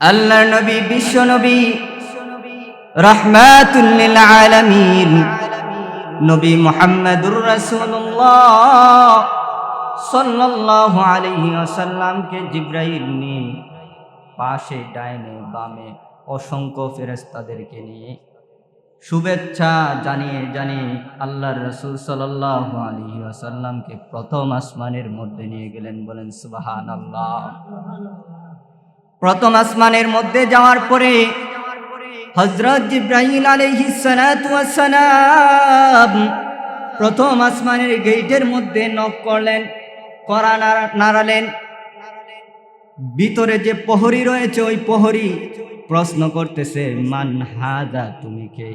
আল্লাহর নবী, বিশ্ব নবী রহমাতুল্লিল আলামিন, নবী মুহাম্মদুর রাসূলুল্লাহ সাল্লাল্লাহু আলাইহি নিয়ে পাশে, ডাইনে, বামে অসংখ্য ফেরেশতাদেরকে নিয়ে শুভেচ্ছা জানিয়ে জানিয়ে আল্লাহর রসুল সাল্লাল্লাহু আলাইহি ওয়াসাল্লামকে প্রথম আসমানের মধ্যে নিয়ে গেলেন বলেন সুবহানাল্লাহ। প্রথম আসমানের মধ্যে যাওয়ার পরে হজরত জিব্রাহিল আলহিসালাম প্রথম আসমানের গেটের মধ্যে নখ করলেন, করা নাড়া- নাড়ালেন। ভিতরে যে প্রহরী রয়েছে, ওই প্রহরী প্রশ্ন করতেছে, মান হাজা তুমি কে?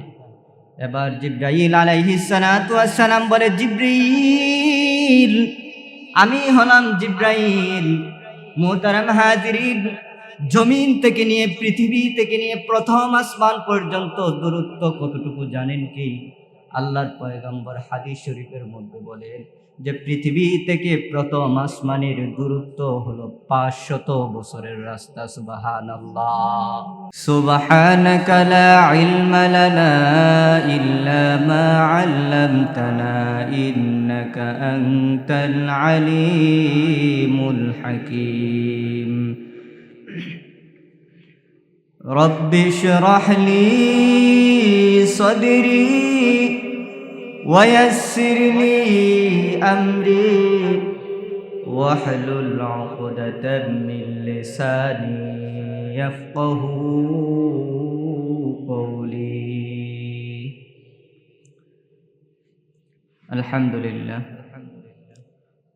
এবার জিব্রাহিল আলাইহিসালাম বলে, জিব্রিল, আমি হলাম জিব্রাইল, মোহতারাম হাজিরিন। জমিন থেকে নিয়ে, পৃথিবী থেকে নিয়ে প্রথম আসমান পর্যন্ত দূরত্ব কতটুকু জানেন কি? আল্লাহর পয়গম্বর হাদিস শরীফের মধ্যে বলেন যে, পৃথিবী থেকে প্রথম আসমানের দূরত্ব হলো পাঁচশত বছরের রাস্তা সুবাহান আল্লাহ সুবহানাক লা ইলমা লানা ইল্লা মা আলিমুল হাকীম। رب اشرح لي صدري ويسر لي أمري واحلل عقدة من لساني يفقه قولي الحمد لله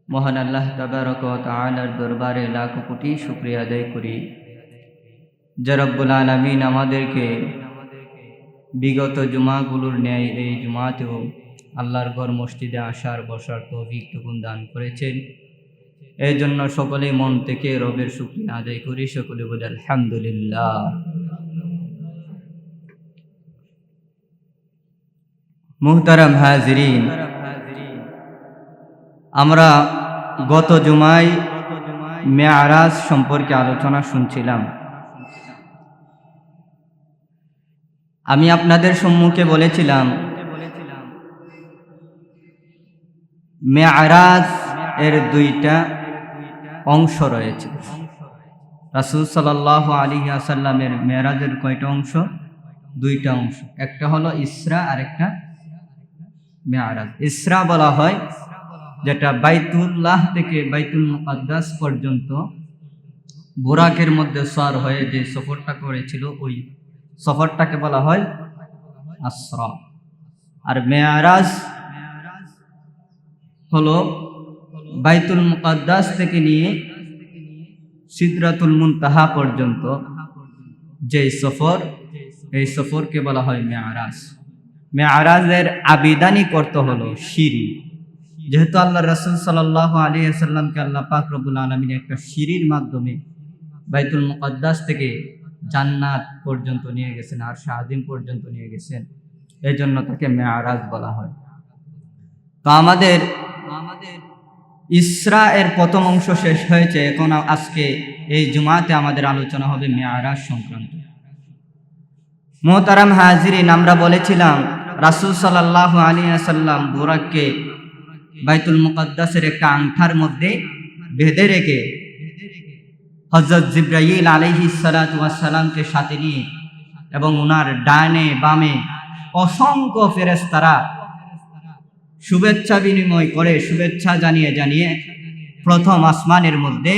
মহান আল্লাহ তাবারক ওয়া তাআলার দরবারে লাখ কোটি শুকরিয়া আদায় করি যে রব্বুল আলমিন আমাদেরকে বিগত জুমাগুলোর ন্যায় এই জুমাতেও আল্লাহর ঘর মসজিদে আসার, বসার তৌফিক টুকুন দান করেছেন। এই জন্য সকলে মন থেকে রবের শুক্রিয়া আদায় করি, সকলে বলে আলহামদুলিল্লাহ। মুহতারাম হাজিরিন, আমরা গত জুমায় মেয়ারাজ সম্পর্কে আলোচনা শুনছিলাম। আমি আপনাদের সম্মুখে বলেছিলাম। মেয়ারাজ এর দুইটা অংশ রয়েছে। রাসুল সাল্লাহ আলী আসাল্লামের মেয়ারাজের কয়টা অংশ? দুইটা অংশ। একটা হলো ইসরা আর একটা মেয়ারাজ। ইসরা বলা হয় যেটা বাইতুল্লাহ থেকে বাইতুল মুকাদ্দাস পর্যন্ত বোরাকের মধ্যে সর হয়ে যে সফরটা করেছিল ওই সফরটাকে বলা হয় আশ্রা আর মেয়ারাজ হলো বাইতুল মুকাদ্দাস থেকে নিয়ে সিদরাতুল মুনতাহা পর্যন্ত যে সফর, এই সফরকে বলা হয় মেয়ারাজ। মেয়ারাজের আবিদানি করতে হলো সিঁড়ি। যেহেতু আল্লাহ রসুল সাল্লাহ আলী আসাল্লামকে আল্লাহ পাক রবুল আলমিন একটা সিঁড়ির মাধ্যমে বাইতুল মুকাদ্দাস থেকে জান্নাত পর্যন্ত নিয়ে গেছেন আর শাহদিন পর্যন্ত নিয়ে গেছেন। এই জন্য তাকে মেয়ারাজ বলা হয়। তো আমাদের আমাদের ইসরা এর প্রথম অংশ শেষ হয়েছে। এখন আজকে এই জুমাতে আমাদের আলোচনা হবে মেয়ারাজ সংক্রান্ত। মোহতারাম হাজিরিন, আমরা বলেছিলাম, রাসুল সাল্লাহ আলী আসাল্লাম বোরাককে বাইতুল মুকদ্দাসের একটা আংঠার মধ্যে বেঁধে রেখে হজরত জিব্রাইল আলহি সালাতামকে সাথে নিয়ে এবং ওনার ডানে বামে অসংখ্য ফেরেস্তারা শুভেচ্ছা বিনিময় করে শুভেচ্ছা জানিয়ে জানিয়ে প্রথম আসমানের মধ্যে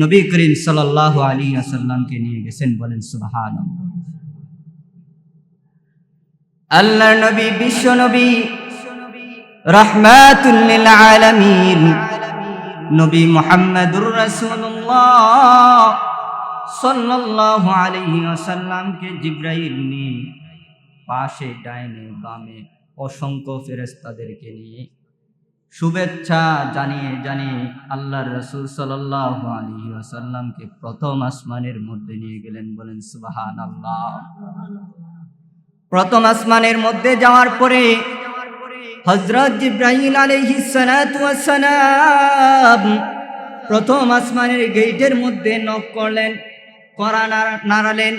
নবী করিম সাল আলী আসাল্লামকে নিয়ে গেছেন বলেন সুবাহান আল্লাহর নবী, বিশ্ব নবী রহমাতুল্লিল আলামিন। নবী মুহাম্মদুর রাসূলুল্লাহ সাল্লাল্লাহু আলাইহি ওয়াসাল্লামকে জিব্রাইল নিয়ে পাশে, ডাইনে, বামে অসংখ্য ফেরেশতাদেরকে নিয়ে শুভেচ্ছা জানিয়ে জানিয়ে আল্লাহর রসুল সাল্লাল্লাহু আলাইহি ওয়াসাল্লামকে প্রথম আসমানের মধ্যে নিয়ে গেলেন, বলেন সুবহানাল্লাহ। প্রথম আসমানের মধ্যে যাওয়ার পরে হজরত জিব্রাহিল আলহিসালাম প্রথম আসমানের গেটের মধ্যে নক করলেন, করা নাড়ালেন।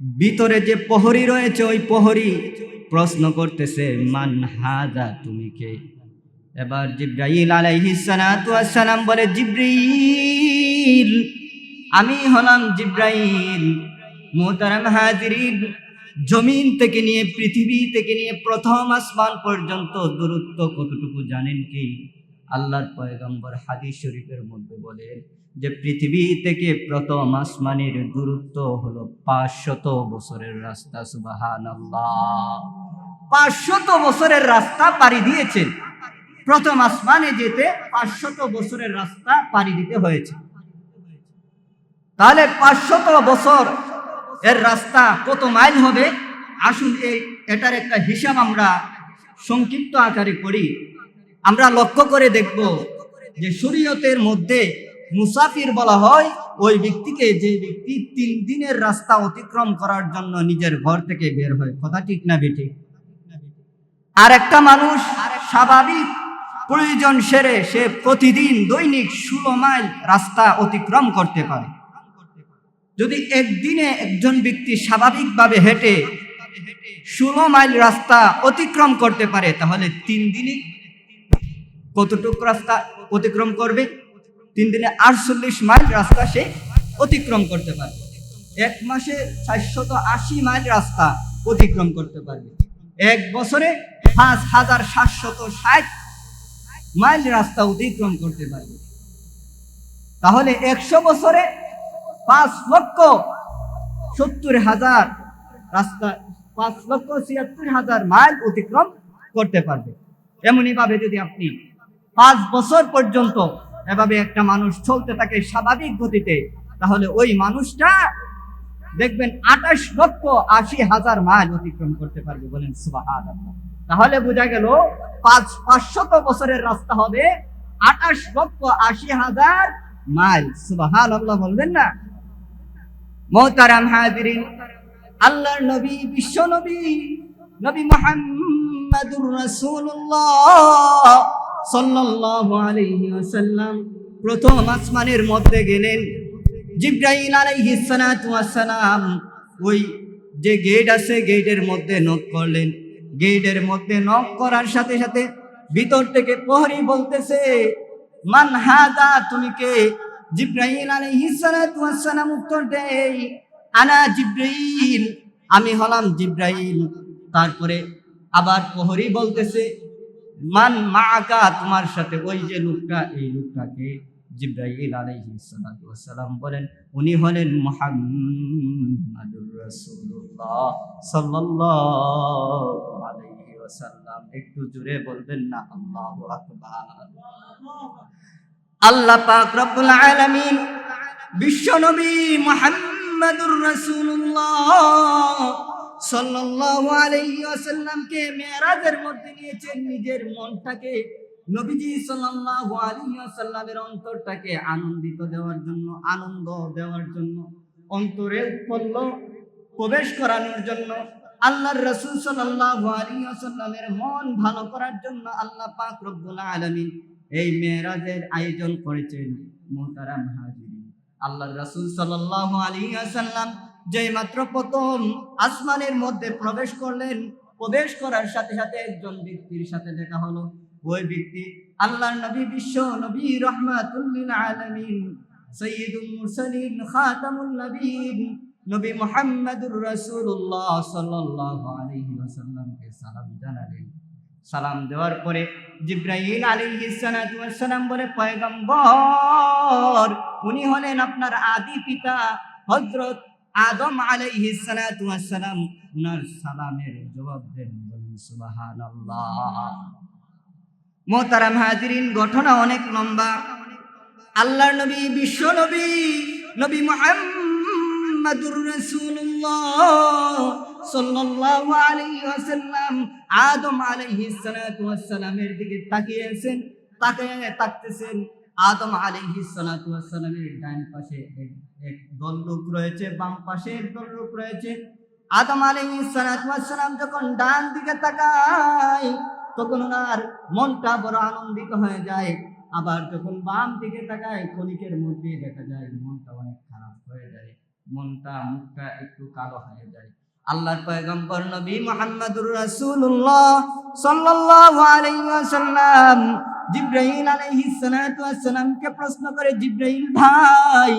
ভিতরে যে প্রহরী রয়েছে, ওই প্রহরী প্রশ্ন করতেছে, মান হাজা তুমি কে? এবার জিব্রাইল আলাইহিস সালাতু ওয়াস সালাম বলে জিব্রাইল আমি হলাম জিব্রাইল, মোহতারাম হাজিরিন। জমিন থেকে নিয়ে পৃথিবী থেকে নিয়ে প্রথম আসমান পর্যন্ত দূরত্ব কতটুকু জানেন কি? আল্লাহর পয়গম্বর হাদিস শরীফের মধ্যে বলেন যে, পৃথিবী থেকে প্রথম আসমানের দূরত্ব হলো পাঁচশত বছরের রাস্তা সুবাহান পাঁচশত বছরের রাস্তা পাড়ি দিয়েছেন প্রথম আসমানে যেতে পাঁচশত বছরের রাস্তা পাড়ি দিতে হয়েছে। তাহলে পাঁচশত বছর এর রাস্তা কত মাইল হবে? আসুন এই, এটার একটা হিসাব আমরা সংক্ষিপ্ত আকারে করি। আমরা লক্ষ্য করে দেখব যে শরীয়তের মধ্যে মুসাফির বলা হয়, ওই ব্যক্তিকে যে ব্যক্তি তিন দিনের রাস্তা অতিক্রম করার জন্য নিজের ঘর থেকে বের হয়। কথা ঠিক না বেঠিক? আর একটা মানুষ স্বাভাবিক প্রয়োজন সেরে সে প্রতিদিন দৈনিক ষোলো মাইল রাস্তা অতিক্রম করতে পারে। যদি একদিনে একজন ব্যক্তি স্বাভাবিকভাবে হেঁটে ষোলো মাইল রাস্তা অতিক্রম করতে পারে, তাহলে তিন দিনে কতটুকু রাস্তা অতিক্রম করবে? তিন দিনে আটচল্লিশ মাইল রাস্তা সে অতিক্রম করতে পারবে। এক মাসে চারশত আশি মাইল রাস্তা অতিক্রম করতে পারবে। এক বছরে পাঁচ হাজার সাতশত ষাট মাইল রাস্তা অতিক্রম করতে পারবে। তাহলে একশো বছরে পাঁচ লক্ষ সত্তর হাজার রাস্তা, পাঁচ লক্ষ ছিয়াত্তর হাজার মাইল অতিক্রম করতে পারবে। এমনই ভাবে যদি আপনি পাঁচ বছর পর্যন্ত এভাবে একটা মানুষ চলতে থাকে স্বাভাবিক গতিতে, তাহলে ওই মানুষটা দেখবেন আঠাশ লক্ষ আশি হাজার মাইল অতিক্রম করতে পারবে বলেন সুবাহান তাহলে বোঝা গেল পাঁচ পাঁচশত বছরের রাস্তা হবে আঠাশ লক্ষ আশি হাজার মাইল। আল্লাহ বলবেন না? মোহতারাম হাজিরিন, আল্লাহর নবী, বিশ্ব নবী নবী মুহাম্মাদুর রাসূলুল্লাহ সাল্লাল্লাহু আলাইহি ওয়াসাল্লাম প্রথম আসমানের মধ্যে গেলেন। জিব্রাইল আলাইহিস সালাতু ওয়াসসালাম ওই যে গেট আছে গেটের মধ্যে নক করলেন। গেটের মধ্যে নক করার সাথে সাথে ভিতর থেকে প্রহরী বলতেছে, মান হাদা, তুমি কে? দেয় আনা আমি হলাম জিব্রাইল। তারপরে আবার প্রহরী বলতেছে, মান মাআকা? তোমার সাথে ওই যে লোকটা, এই লোকটাকে জিব্রাইল আলাইহিস সালাতু বলেন। উনি হলেন একটু জোরে বলবেন না? আল্লাহু আকবার। আল্লাহ পাক রব্বুল আলামিন বিশ্বনবী মুহাম্মাদুর রাসূলুল্লাহ সাল্লাল্লাহু আলাইহি ওয়াসাল্লামকে মেরাজের মধ্যে নিয়েছেন। নিজের মনটাকে নবীজি সাল্লাল্লাহু আলাইহি ওয়াসাল্লামের অন্তরটাকে আনন্দিত দেওয়ার জন্য, আনন্দ দেওয়ার জন্য, অন্তরে উৎপন্ন প্রবেশ করানোর জন্য, আল্লাহর রাসূল সাল্লাল্লাহু আলাইহি ওয়াসাল্লামের মন ভালো করার জন্য আল্লাহ পাক রব্বুল আলামিন এই মেরাজের আয়োজন করেছেন মোহতারাম হাজিরিন আল্লাহর রাসূল সাল্লাল্লাহু আলাইহি ওয়াসাল্লাম যেই মাত্র প্রথম আসমানের মধ্যে প্রবেশ করলেন, প্রবেশ করার সাথে সাথে একজন ব্যক্তির সাথে দেখা হলো। ওই ব্যক্তি আল্লাহর নবী, বিশ্ব নবী, রহমাতুল্লিল আলামিন সৈয়দুল মুরসালিন, খাতামুন নবীন, নবী মুহাম্মদুর রাসূলুল্লাহ সাল্লাল্লাহু আলাইহি ওয়াসাল্লামকে সালাম জানালেন। সালাম দেওয়ার পরে জিব্রাইল আলাইহিস সালাতু ওয়াস সালাম বলে, পয়গম্বর, উনি হলেন আপনার আদি পিতা হযরত আদম ওয়াস সালাম। উনার সালামের জবাব দেন বলেন সুবহানাল্লাহ। মোহতারাম হাজিরিন ঘটনা অনেক লম্বা। আল্লাহর নবী, বিশ্ব নবী নবী মুহাম্মাদুর রাসূলুল্লাহ। সাল্লাল্লাহু আলাইহি ওয়াসাল্লাম আদম আলাইহিস সালাতু দিকে তাকিয়ে আছেন তাকিয়ে তাকতেছেন। আদম আলাইহিস সালাতু ওয়াস সালামের ডান পাশে এক দল লোক রয়েছে, বাম পাশে দল লোক রয়েছে। আদম আলাইহিস সালাতু ওয়াস সালাম যখন ডান দিকে তাকায়, তখন ওনার মনটা বড় আনন্দিত হয়ে যায়। আবার যখন বাম দিকে তাকায়, ক্ষণিকের মধ্যে দেখা যায়, মনটা অনেক খারাপ হয়ে যায়। মনটা, মুখটা একটু কালো হয়ে যায়। আল্লাহর পয়গম্বর নবী মুহাম্মদুর রাসূলুল্লাহ সাল্লাল্লাহু আলাইহি ওয়াসাল্লাম জিব্রাইল আলাইহিস সালাতু ওয়াসসালামকে প্রশ্ন করে, জিব্রাইল ভাই,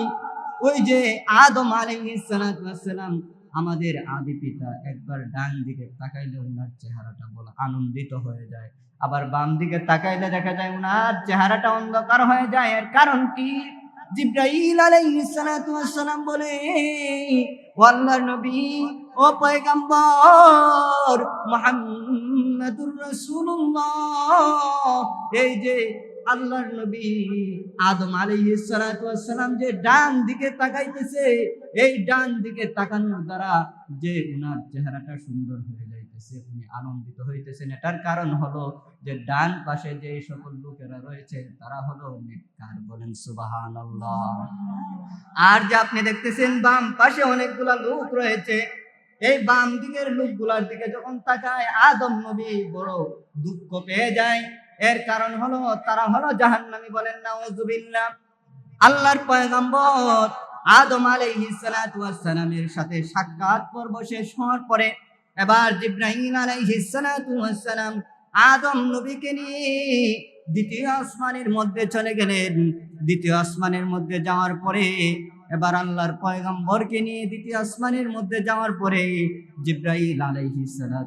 ওই যে আদম আলাইহিস সালাতু ওয়াসসালাম আমাদের আদি পিতা, একবার ডান দিকে তাকাইলে ওনার চেহারাটা বলে আনন্দিত হয়ে যায়, আবার বাম দিকে তাকাইলে দেখা যায় ওনার চেহারাটা অন্ধকার হয়ে যায়। এর কারণ কি? জিব্রাইল আলাইহিস সালাতু ওয়াসসালাম বলে আল্লাহর নবী ও পয়গম্বর, মুহাম্মাদুর রাসূলুল্লাহ। এই যে আল্লাহর নবী আদম আলাইহিস সালাতু ওয়াসসালাম যে ডান দিকে তাকাইতেছে, এই ডান দিকে তাকানোর দ্বারা যে উনার চেহারাটা সুন্দর হয়ে যাইতেছে, উনি আনন্দিত হইতেছেন। এটার কারণ হলো যে ডান পাশে যে সকল লোকেরা রয়েছে, তারা হলো নেককার বলেন, সুবহানাল্লাহ। আর যে আপনি দেখতেছেন, বাম পাশে অনেকগুলা লোক রয়েছে এই বাম দিকের লোকগুলার দিকে যখন তাকায়, আদম নবী বড় দুঃখ পেয়ে যায়। এর কারণ হলো, তারা হলো জাহান্নামী বলেন না ওজুবিল্লাহ আল্লাহর পয়গম্বর আদম আলাইহিস সাথে সাক্ষাৎ পর্ব শেষ হওয়ার পরে, এবার জিব্রাহিম আলাইহিস আদম নবীকে নিয়ে দ্বিতীয় আসমানের মধ্যে চলে গেলেন। দ্বিতীয় আসমানের মধ্যে যাওয়ার পরে এবার আল্লাহর পয়গম্বরকে নিয়ে দ্বিতীয় আসমানের মধ্যে যাওয়ার পরে জিব্রাইল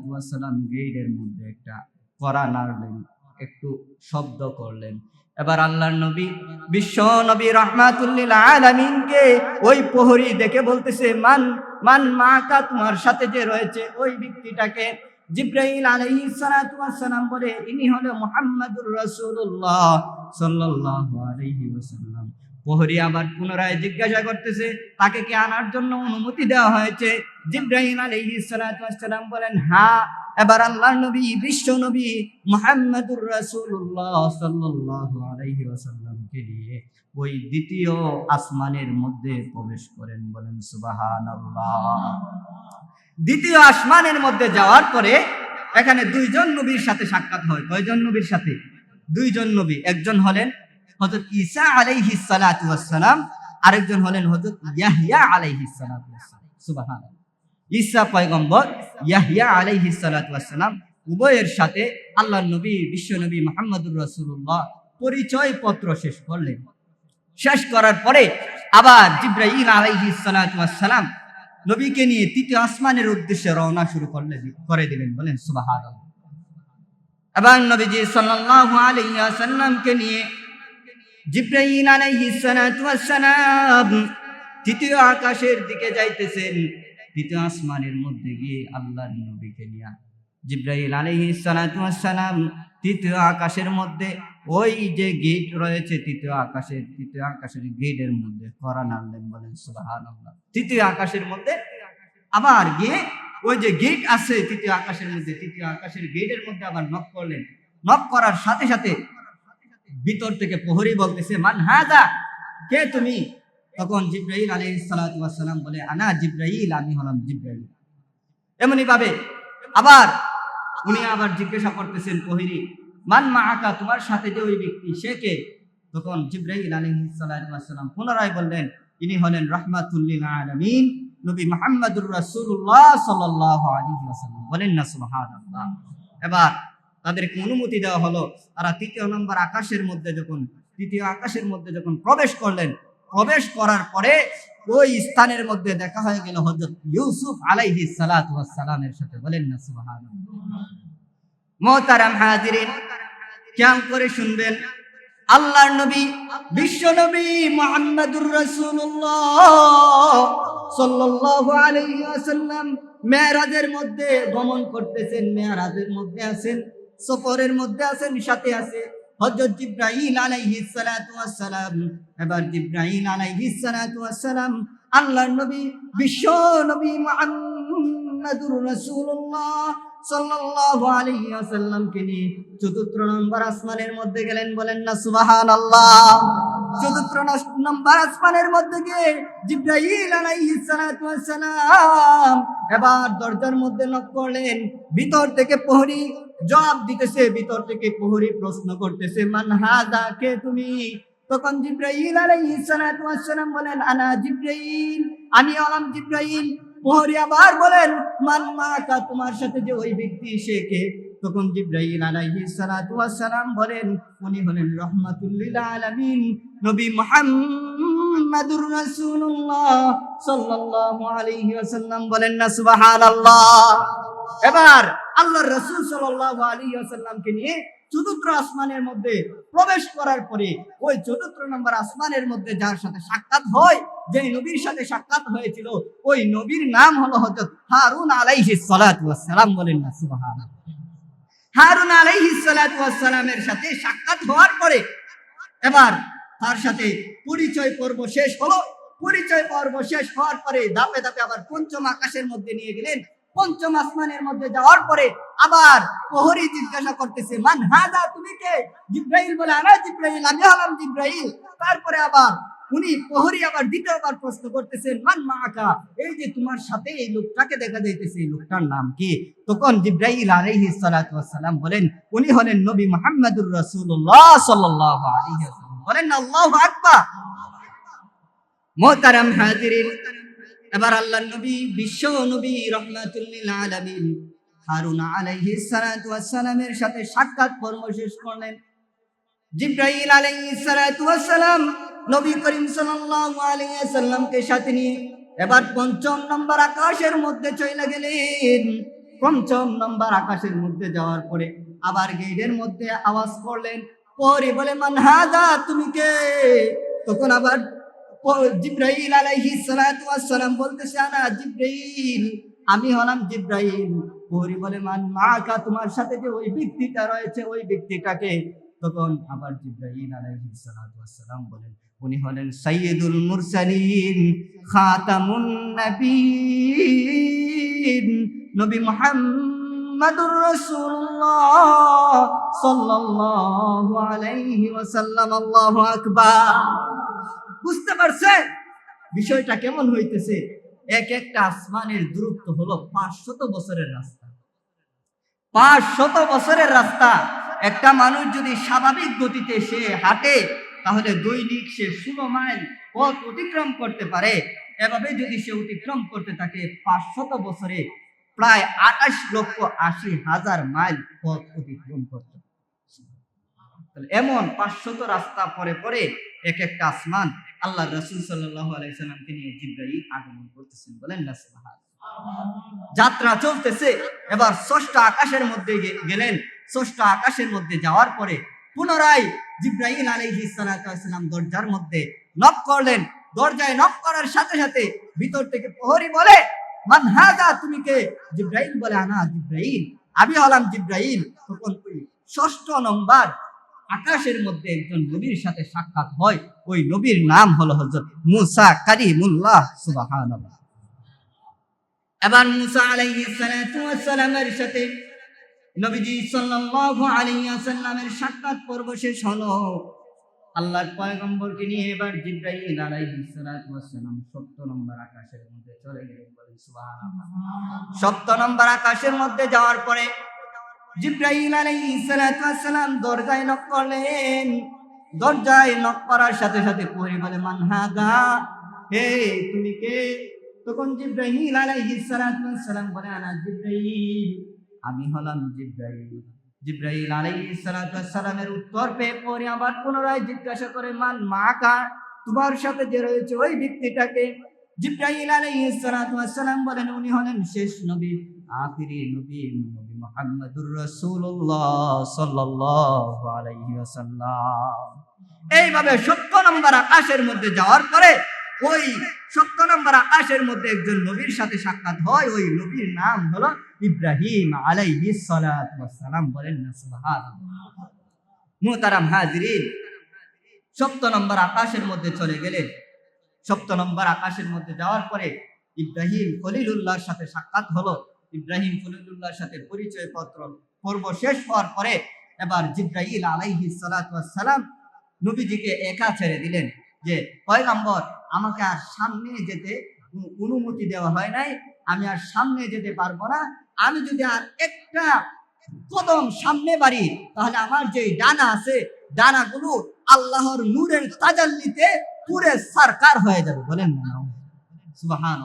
ওয়াস সালাম গেটের মধ্যে একটা করা নাড়লেন, একটু শব্দ করলেন। এবার আল্লাহর নবী, বিশ্ব নবী রহমাতুল্লিল আলামিনকে ওই প্রহরী দেখে বলতেছে, মান মান মাকা তোমার সাথে যে রয়েছে, ওই ব্যক্তিটাকে জিব্রাইল ওয়াস সালাম বলে, ইনি হলো মুহাম্মাদুর রাসূলুল্লাহ সাল্লাল্লাহু আলাইহি ওয়াসাল্লাম। প্রহরী আবার পুনরায় জিজ্ঞাসা করতেছে, তাকে কি আনার জন্য অনুমতি দেওয়া হয়েছে? জিব্রাহিম ওয়াস সালাম বলেন হ্যাঁ এবার আল্লাহর নবী, বিশ্ব নবী মুহাম্মাদুর রাসূলুল্লাহ সাল্লাল্লাহু আলাইহি ওয়াসাল্লামকে নিয়ে ওই দ্বিতীয় আসমানের মধ্যে প্রবেশ করেন বলেন সুবাহান দ্বিতীয় আসমানের মধ্যে যাওয়ার পরে এখানে দুইজন নবীর সাথে সাক্ষাৎ হয়। কয়জন নবীর সাথে? দুইজন নবী। একজন হলেন হযরত ঈসা আলাইহিস সালাতু ওয়াস সালাম আরেকজন হলেন হযরত ইয়াহইয়া আলাইহিস সালাতু ওয়াস সালাম সুবহানাল্লাহ। ঈসা পয়গম্বর ইয়াহিয়া আলাইহিস সালাতু ওয়াস সালাম উভয়ের সাথে আল্লাহর নবী, বিশ্ব নবী মুহাম্মদুর রাসূলুল্লাহ পরিচয় পত্র শেষ করলেন। শেষ করার পরে আবার সালাতু ওয়াস সালাম নবীকে নিয়ে তৃতীয় আসমানের উদ্দেশ্যে রওনা শুরু করলেন, করে দিলেন, বলেন সুবহানাল্লাহ। এবং নবীজি সাল্লাল্লাহু আলাইহি ওয়াসাল্লামকে নিয়ে জিব্রাইল আলাইহিস সালাতু ওয়াস সালাম তৃতীয় আকাশের দিকে যাইতেছেন, তৃতীয় আসমানের মধ্যে গিয়ে আল্লাহর নবীকে নিয়ে। জিব্রাইল আলাইহিস সালাতু ওয়াস তৃতীয় আকাশের মধ্যে, ওই যে গেট রয়েছে তৃতীয় আকাশের তৃতীয় আকাশের গেটের মধ্যে করা নাড়লেন বলেন তৃতীয় আকাশের মধ্যে আবার গিয়ে ওই যে গেট আছে তৃতীয় আকাশের মধ্যে, তৃতীয় আকাশের গেটের মধ্যে আবার নক করলেন। নক করার সাথে সাথে ভিতর থেকে প্রহরী বলতেছে, মান হাদা? কে তুমি? তখন সালাতু ওয়াস সালাম বলে, আনা জিব্রাইল, আমি হলাম জিব্রাইল। এমনি ভাবে আবার উনি আবার জিজ্ঞাসা করতেছেন প্রহরী, মান মাআকা, তোমার সাথে যে ওই ব্যক্তি, সে কে? তখন সালাতু ওয়াস সালাম পুনরায় বললেন, ইনি হলেন রাহমাতুল লিল আলামিন, নবী মুহাম্মদুর রাসূলুল্লাহ সাল্লাল্লাহু আলাইহি ওয়াসাল্লাম। বলেন না, সুবহানাল্লাহ। এবার তাদেরকে অনুমতি দেওয়া হলো। তারা তৃতীয় নম্বর আকাশের মধ্যে যখন, তৃতীয় আকাশের মধ্যে যখন প্রবেশ করলেন, প্রবেশ করার পরে ওই স্থানের মধ্যে দেখা হয়ে গেল হযরত ইউসুফ আলাইহিস সালাতু ওয়াস সালামের সাথে। বলেন না, সুবহানাল্লাহ। মোহতারাম হাজিরিন খেয়াল করে শুনবেন? আল্লাহর নবী, বিশ্ব নবী মুহাম্মদুর রাসূলুল্লাহ সাল্লাল্লাহু আলাইহি ওয়াসাল্লাম মেরাজের মধ্যে গমন করতেছেন মেরাজের মধ্যে আছেন। সফরের মধ্যে আছেন সাথে আছে। আলাইহিস সালাতু ওয়াস সালাম, এবার সালাতু ওয়াস সালাম, আল্লাহর নবী, বিশ্ব নবী মুহাম্মদুর রাসূলুল্লাহ সাল্লাল্লাহু আলাইহি ওয়াসাল্লামকে নিয়ে চতুর্থ নম্বর আসমানের মধ্যে গেলেন, বলেন না, সুবহানাল্লাহ। চতুর্থ নম্বর আসমানের মধ্যে গিয়ে জিব্রাইল আলাইহিস সালাতু ওয়াস সালাম এবার দরজার মধ্যে নক করলেন, ভিতর থেকে প্রহরী জবাব দিতেছে, ভিতর থেকে প্রহরী প্রশ্ন করতেছে, মান হাদা কে তুমি? তখন জিব্রাইল আলাইহিস সালাতু ওয়াস সালাম বলেন, আনা জিব্রাইল, আমি হলাম জিব্রাইল। প্রহরী আবার বলেন, মান মাকা, তোমার সাথে যে ওই ব্যক্তি, সে কে? তখন জিব্রাইল আলাইহিস সালাতু ওয়াস সালাম বলেন, উনি হলেন আলামিন, নবী মুহাম্মাদুর রাসূলুল্লাহ সাল্লাল্লাহু আলাইহি ওয়াসাল্লাম বলেন না, সুবহানাল্লাহ। এবার আল্লাহর রাসূল সাল্লাল্লাহু আলাইহি ওয়াসাল্লামকে নিয়ে চতুর্থ আসমানের মধ্যে প্রবেশ করার পরে ওই চতুর্থ নম্বর আসমানের মধ্যে যার সাথে সাক্ষাৎ হয় যে নবীর সাথে সাক্ষাৎ হয়েছিল, ওই নবীর নাম হলো হযরত হারুন ওয়াস সালাম বলেন না, সুবহানাল্লাহ। হারুন আলাইহিস সালাতু ওয়াস সালামের সাথে সাক্ষাৎ হওয়ার পরে এবার তার সাথে পরিচয় পর্ব শেষ হলো। পরিচয় পর্ব শেষ হওয়ার পরে ধাপে ধাপে আবার পঞ্চম আকাশের মধ্যে নিয়ে গেলেন। পঞ্চম আসমানের মধ্যে যাওয়ার পরে আবার প্রহরী জিজ্ঞাসা করতেছে, মান হাদা, তুমি কে? জিব্রাইল বলে, আনা জিব্রাইল, আমি হলাম জিব্রাইল। তারপরে আবার উনি প্রহরী আবার দ্বিতীয়বার প্রশ্ন করতেছেন, মান মাকা এই যে তোমার সাথে এই লোকটাকে দেখা যাইতেছে, এই লোকটার নাম কি? তখন জিব্রাইল আলাইহিস সালাতু ওয়াস সালাম বলেন, উনি হলেন নবী মুহাম্মদুর রাসূলুল্লাহ সাল্লাল্লাহু আলাইহি ওয়াসাল্লাম। বলেন, আল্লাহু আকবার। মোহতারাম হাজিরিন। এবার আল্লাহ নবী, বিশ্ব নবী রহমাতুল্লিল আলামিন হারুন সালামের সাথে সাক্ষাৎ কর্ম শেষ করলেন। জিব্রাইল সালাম নবী করিম সাল্লাল্লাহু আলাইহি সাথে নিয়ে এবার পঞ্চম নম্বর আকাশের মধ্যে চলে গেলেন। পঞ্চম নম্বর আকাশের মধ্যে যাওয়ার পরে আবার গেটের মধ্যে আওয়াজ করলেন, পরে বলে, মান হাদা, তুমি কে তখন আবার জিব্রাইল আলাইহিস সালাতু বলতেছে আনা আমি হলাম জিব্রাইল। পরে বলে, মান মাকা তোমার সাথে যে ওই ব্যক্তিটা রয়েছে, ওই ব্যক্তিটাকে? তখন আবার জিব্রাইল আলাইহিস সালাতু বলেন, উনি হলেন সাইয়্যিদুল মুরসালিন, খাতামুন নবীন নবী মুহাম্মাদুর রাসূলুল্লাহ সাল্লাল্লাহু আলাইহি ওয়াসাল্লাম, আল্লাহু আকবার। বুঝতে পারছেন? বিষয়টা কেমন হইতেছে? এক একটা আসমানের দূরত্ব হলো পাঁচশত বছরের রাস্তা। পাঁচশত বছরের রাস্তা। একটা মানুষ যদি স্বাভাবিক গতিতে সে হাঁটে, তাহলে দৈনিক সে ষোলো মাইল পথ অতিক্রম করতে পারে। এভাবে যদি সে অতিক্রম করতে থাকে, পাঁচশত বছরে প্রায় আঠাশ লক্ষ আশি হাজার মাইল পথ অতিক্রম করতে এমন পাঁচশত রাস্তা পরে পরে এক একটা আসমান আল্লাহ রসুল সাল্লাহ আলাইসাল্লামকে নিয়ে জিব্রাইল আগমন করতেছেন বলেন না যাত্রা চলতেছে, এবার ষষ্ঠ আকাশের মধ্যে গেলেন। ষষ্ঠ আকাশের মধ্যে যাওয়ার পরে পুনরায় জিব্রাইল আলাইহিস সালাম দরজার মধ্যে নক করলেন। দরজায় নক করার সাথে সাথে ভিতর থেকে প্রহরী বলে, মান হাদা, তুমি কে? জিব্রাইল বলে, আনা জিব্রাইল, আমি হলাম জিব্রাইল। তখন ষষ্ঠ নম্বর আকাশের মধ্যে একজন নবীর সাথে সাক্ষাৎ হয়, ওই নবীর নাম হলো হযরত মুসা কারিমুল্লাহ, সুবহানাল্লাহ। এবার মুসা আলাইহিস সালাতু ওয়াস সালামের সাথে নবীজি সাল্লাল্লাহু আলাইহি ওয়াসাল্লামের সাক্ষাৎ পর্ব শেষ হলো। আল্লাহর পয়গম্বরকে নিয়ে এবার জিব্রাইল আলাইহিস সালাতু ওয়াস সালাম 70 নম্বর আকাশের মধ্যে চলে গেলেন বলেন, সুবহানাল্লাহ। 70 নম্বর আকাশের মধ্যে যাওয়ার পরে জিব্রাইল আলাইহিস সালাতু ওয়াস সালাম দরজায় নক করলেন। দরজায় নক করার সাথে সাথে পরে বলে, মান হাদা? হে, তুমি কে? তখন জিব্রাইল আলাইহিস সালাতু ওয়াস সালাম বলে, আনা জিব্রাইল, আমি হলাম জিব্রাইল। জিব্রাইল আলাইহিস সালাতু ওয়াস সালামের উত্তর পেয়ে পরে আবার পুনরায় জিজ্ঞাসা করে, মান মা কা তোমার সাথে যে রয়েছে ওই ব্যক্তিটাকে? জিব্রাইল আলাইহিস সালাতু ওয়াস সালাম বলেন, উনি হলেন শেষ নবী, আখিরি নবী মুহাম্মদুর রাসূলুল্লাহ সাল্লাল্লাহু আলাইহি ওয়াসাল্লাম। এইভাবে সত্য নম্বর আকাশের মধ্যে যাওয়ার পরে ওই সত্য নম্বর আকাশের মধ্যে একজন নবীর সাথে সাক্ষাৎ হয়, ওই নবীর নাম হলো ইব্রাহিম ওয়াস সালাম বলেন না, সুবহানাল্লাহ। মুহতারাম হাজিরিন সপ্ত নম্বর আকাশের মধ্যে চলে গেলেন। সপ্ত নম্বর আকাশের মধ্যে যাওয়ার পরে ইব্রাহিম খলিলুল্লাহর সাথে সাক্ষাৎ হলো। ইব্রাহিম খলিলুল্লাহর সাথে পরিচয় পত্র পর্ব শেষ হওয়ার পরে এবার জিব্রাহিল ওয়াস সালাম নবীজিকে একা ছেড়ে দিলেন যে, পয়গাম্বর, আমাকে আর সামনে যেতে অনুমতি দেওয়া হয় নাই, আমি আর সামনে যেতে পারব না। আমি যদি আর একটা কদম সামনে বাড়ি, তাহলে আমার যে ডানা আছে, ডানাগুলো আল্লাহর নূরের তাজাল্লিতে পুরে সরকার হয়ে যাবে। বলেন না। সুবাহান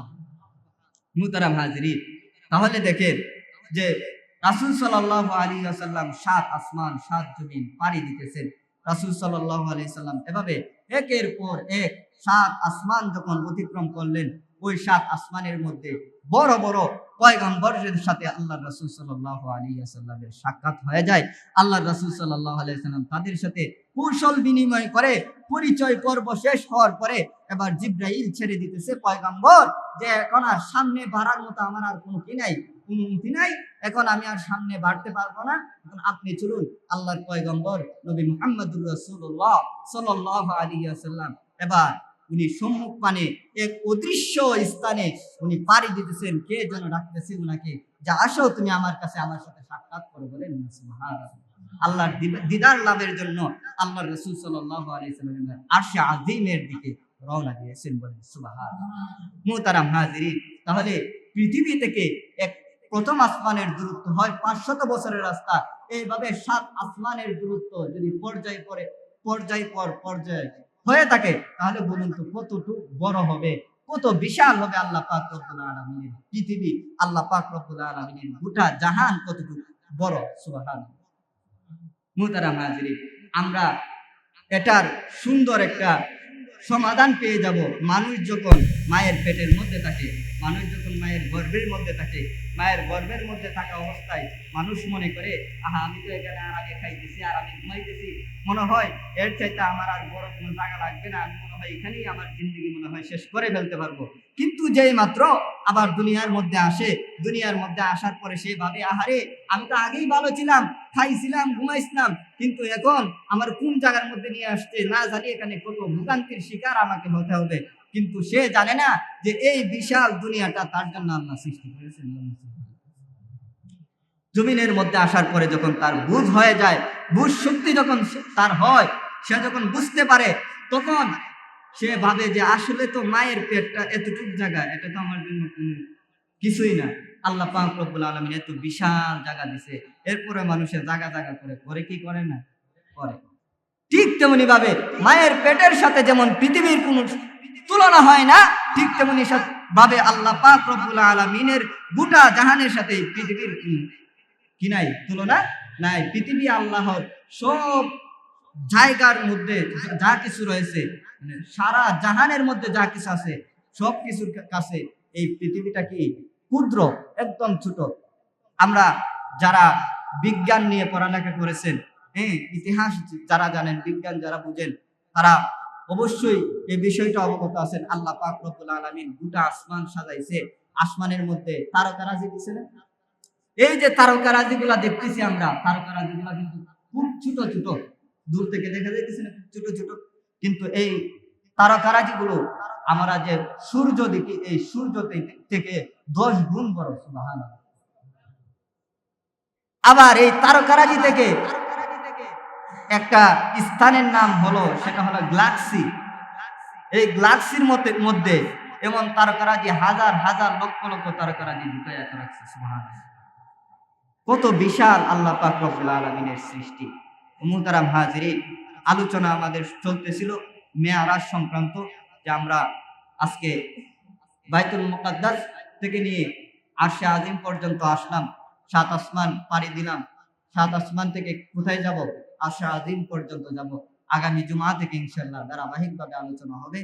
মুতারাম হাজরি তাহলে দেখেন যে রাসুল সাল্লাহ আলী আসাল্লাম সাত আসমান, সাত জমিন পাড়ি দিতেছেন। রাসুল সাল্লাহ আলী সাল্লাম এভাবে একের পর এক সাত আসমান যখন অতিক্রম করলেন, ওই সাত আসমানের মধ্যে বড় বড় পয়গম্বরের সাথে আল্লাহ রাসূল সাল্লাল্লাহু আলাইহি ওয়াসাল্লামের সাক্ষাৎ হয়ে যায়। আল্লাহ রাসূল সাল্লাল্লাহু আলাইহি সাল্লাম তাদের সাথে কৌশল বিনিময় করে, পরিচয় পর্ব শেষ হওয়ার পরে এবার জিব্রাইল ছেড়ে দিতেছে পয়গম্বর যে এখন আর সামনে বাড়ার মতো আমার আর কোনো কি নাই, অনুমতি নাই, এখন আমি আর সামনে বাড়তে পারব না। এখন আপনি চলুন, আল্লাহর পয়গম্বর নবী মুহাম্মদুর রাসূলুল্লাহ সাল্লাল্লাহু আলাইহি ওয়াসাল্লাম এবার উনি সম্মুখ পানে এক অদৃশ্য স্থানে উনি পাড়ি দিতেছেন। কে যেন ডাকতেছে উনাকে, যে আসো, তুমি আমার কাছে আমার সাথে সাক্ষাৎ করো বলেন আল্লাহর দিদার লাভের জন্য আল্লাহ রসুল আজিমের দিকে রওনা দিয়েছেন তাহলে পৃথিবী থেকে এক প্রথম আসমানের দূরত্ব হয় পাঁচশত বছরের রাস্তা। এইভাবে সাত আসমানের দূরত্ব যদি পর্যায় পরে পর্যায় পর পর্যায় হয়ে থাকে, তাহলে বলুন তো কতটুক বড় হবে? কত বিশাল হবে আল্লাহ পাক রব্বুল আলামিনের পৃথিবী? আল্লাহ পাক রব্বুল আলামিনের গোটা জাহান কতটুকু বড়? সুবহানাল্লাহ। মুহতারাম হাজিরিন, আমরা এটার সুন্দর একটা সমাধান পেয়ে যাব। মানুষ যখন মায়ের পেটের মধ্যে থাকে, মানুষ যখন মায়ের গর্ভের মধ্যে থাকে, মায়ের গর্ভের মধ্যে থাকা অবস্থায় মানুষ মনে করে, আহা, আমি তো এখানে আর আগে খাইতেছি, আর আমি ঘুমাইতেছি। মনে হয়, এর চাইতে আমার আর বড় কোনো জায়গা লাগবে না, আমি হয় এখানেই আমার জিন্দগি মনে হয় শেষ করে ফেলতে পারব। কিন্তু যেই মাত্র আবার দুনিয়ার মধ্যে আসে, দুনিয়ার মধ্যে আসার পরে সে ভাবে, আহারে, আমি তো আগেই ভালো ছিলাম, খাইছিলাম, ঘুমাইছিলাম, কিন্তু এখন আমার কোন জায়গার মধ্যে নিয়ে আসছে, না জানি এখানে কত ভোগান্তির শিকার আমাকে হতে হবে। কিন্তু সে জানে না যে এই বিশাল দুনিয়াটা তার জন্য আল্লাহ সৃষ্টি করেছেন। জমিনের মধ্যে আসার পরে যখন তার বুঝ হয়ে যায়, বুঝ শক্তি যখন তার হয়, সে যখন বুঝতে পারে, তখন সে ভাবে যে আসলে তো মায়ের পেটটা এতটুক জায়গা, এটা তো আমার জন্য কোনো কিছুই না। আল্লাহ পাক রব্বুল আলমিন এত বিশাল জায়গা দিছে। এরপরে মানুষের জায়গা জায়গা করে করে কি করে না? করে। ঠিক তেমনি ভাবে মায়ের পেটের সাথে যেমন পৃথিবীর কোন তুলনা হয় না, ঠিক তেমনি ভাবে আল্লাহ পাক রব্বুল আলমিনের গোটা জাহানের সাথে পৃথিবীর কি- নাই, তুলনা নাই। পৃথিবী, আল্লাহর সব জায়গার মধ্যে যা- কিছু রয়েছে সারা জাহানের মধ্যে যা কিছু আছে, সব কিছুর কাছে এই পৃথিবীটা কি ক্ষুদ্র, একদম ছোট। আমরা যারা বিজ্ঞান নিয়ে পড়ালেখা করেছেন হ্যাঁ ইতিহাস যারা জানেন, বিজ্ঞান যারা বুঝেন, তারা অবশ্যই এই বিষয়টা অবগত আছেন। আল্লাহ পাক রব্বুল আলামিন গোটা আসমান সাজাইছে। আসমানের মধ্যে তারকারাজি দিছে না? এই যে তারকারাজি গুলা দেখতেছি আমরা তারকারাজি গুলা কিন্তু খুব ছোট ছোট। দূর থেকে দেখা যাইতেছে না, খুব ছোট ছোট। কিন্তু এই তারকারাজি গুলো আমরা যে সূর্য দেখি, এই সূর্য থেকে- দশ গুণ বড়, সুবহানাল্লাহ। আবার এই তারকারাজি থেকে একটা স্থানের নাম হলো, সেটা হলো গ্লাক্সি। এই গ্লাক্সির মধ্যে এমন তারকারাজি, হাজার হাজার লক্ষ লক্ষ তারকারাজি ঢুকাইয়া রাখছে সুবহানাল্লাহ। কত বিশাল আল্লাহ পাক রব্বুল আলামিনের সৃষ্টি। মুহতারাম হাজিরিন আলোচনা আমাদের চলতেছিল মেয়ারাজ সংক্রান্ত, যে আমরা আজকে বাইতুল মুকাদ্দাস থেকে নিয়ে আরশে আজিম পর্যন্ত আসলাম। সাত আসমান পাড়ি দিলাম। সাত আসমান থেকে কোথায় যাব? আরশে আজিম পর্যন্ত যাব। আগামী জুমা থেকে ইনশাল্লাহ ধারাবাহিকভাবে আলোচনা হবে।